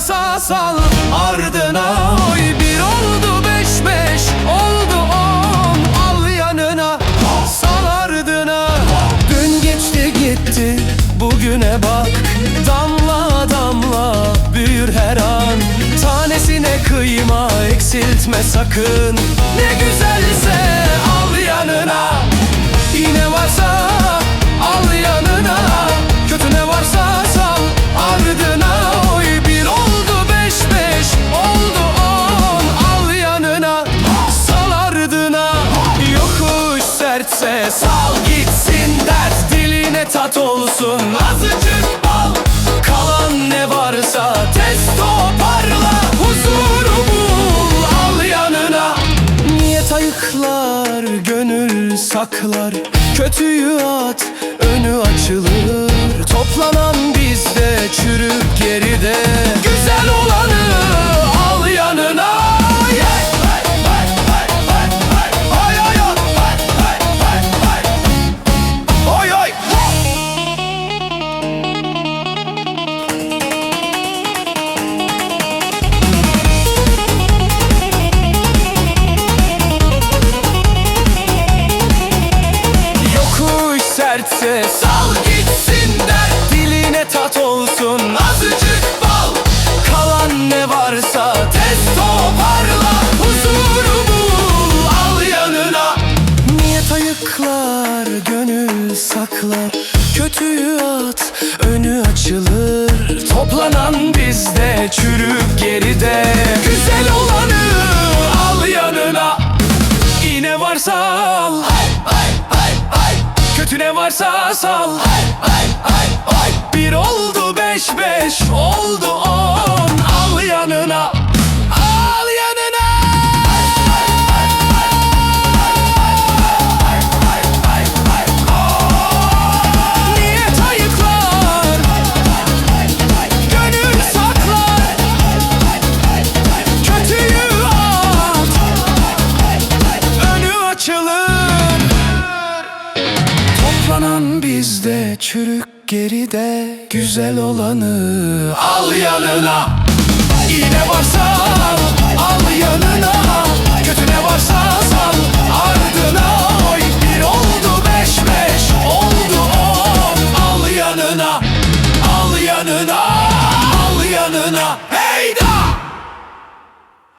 varsa sal. Ardına Oy bir oldu beş beş oldu on. Al yanına sal ardına. Dün geçti gitti bugüne bak. Damla damla büyür her an. Tanesine kıyma eksiltme sakın. Ne güzelse olsun. Azıcık bal Kalan ne varsa tez toparla. Huzuru bul al yanına. Niyet ayıklar, gönül saklar? Kötüyü at, önü açılır. Toplanan tez toparla Huzuru bul al yanına. Niyet ayıklar gönül saklar. Kötüyü at önü açılır. Toplanan bizde çürük geride. Güzel olanı al yanına. İğne varsa al. Kötü ne varsa sal. Bir oldu beş beş oldu Bizde çürük geride Güzel olanı al yanına. İğne varsa al yanına. Kötü ne varsa sal ardına Oy. Bir oldu beş beş oldu on. Al yanına, al yanına, al yanına